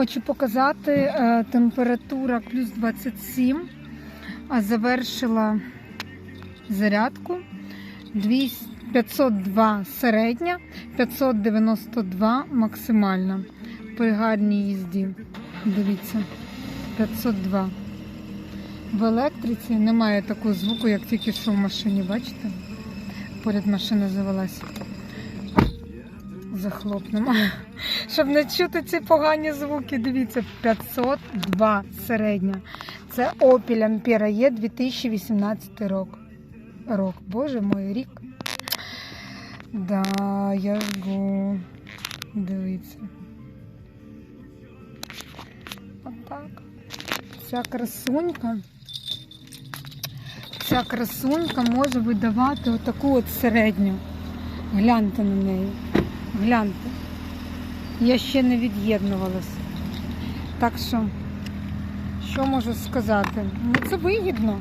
Хочу показати е, температура плюс 27, а завершила зарядку 502 середня, 592 максимальна. При гарній їзді. Дивіться, 502. В електриці немає такого звуку, як тільки що в машині, бачите? Поряд машина завелася. Захлопнемо. Щоб не чути ці погані звуки, дивіться, 502 середня. Це Opel Ampera E 2018 рок. Рок, боже мой рік. Да, я жгу. Дивіться. Отак. Ця красунька. Ця красунька може видавати отаку от середню. Гляньте на неї. Гляньте. Я ще не від'єднувалася. Так що, що можу сказати? Ну, це вигідно.